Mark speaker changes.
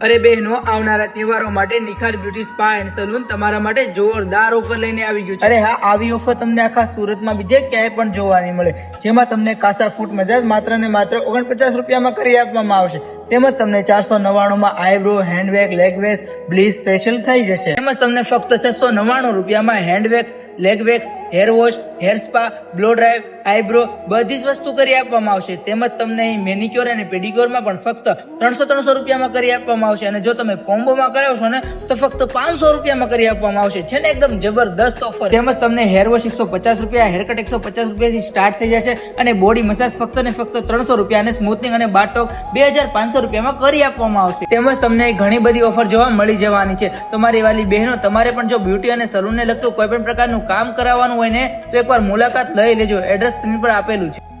Speaker 1: અરે બહેનો, આવનારા તહેવારો માટે Nikhar beauty spa and salon તમારા માટે જોરદાર ઓફર લઈને આવી ગયું છે. અરે હા, આવી ઓફર તમને આખા સુરતમાં બીજે ક્યાંય પણ જોવા નહીં મળે. જેમાં તમને કાસા ફૂટ મજાજ માત્ર ને માત્ર ઓગણપચાસ રૂપિયામાં કરી આપવામાં આવશે. તેમજ તમને ચારસો નવ્વાણુંમાં eyebrow handbag leg wax bleach special થઈ જશે. તેમજ તમને ફક્ત છસો નવ્વાણું રૂપિયામાં hand wax leg wax, hair wash, hair spa, blow dry, eyebrow બધી જ વસ્તુ કરી આપવામાં આવશે. તેમજ તમને મેનિક્યોર અને પેડિક્યોરમાં પણ ફક્ત ત્રણસો ત્રણસો રૂપિયામાં કરી આપવામાં આવશે અને જો તમે કોમ્બોમાં કરાવશો ને, તો ફક્ત પાંચસો રૂપિયામાં કરી આપવામાં આવશે. છે ને એકદમ જબરદસ્ત ઓફર તેમજ તમને હેર વોશ એકસો પચાસ રૂપિયા હેર કટ એકસો પચાસ રૂપિયાથી સ્ટાર્ટ થઈ જશે અને બોડી મસાજ ફક્ત ને ફક્ત ત્રણસો રૂપિયા અને સ્મૂથનિંગ અને બાટોક બે હજાર પાંચસો રૂપિયામાં કરી આપવામાં આવશે. તેમજ તમને ઘણી બધી ઓફર જોવા મળી જવાની છે. તમારી વાલી બહેનો, તમારે પણ જો બ્યુટી અને સલૂનને લગતું કોઈ પણ પ્રકારનું કામ કરાવવાનું હોય ને, તો એકવાર મુલાકાત લઈ લેજો. એડ્રેસ સ્ક્રીન પર આપેલું છે.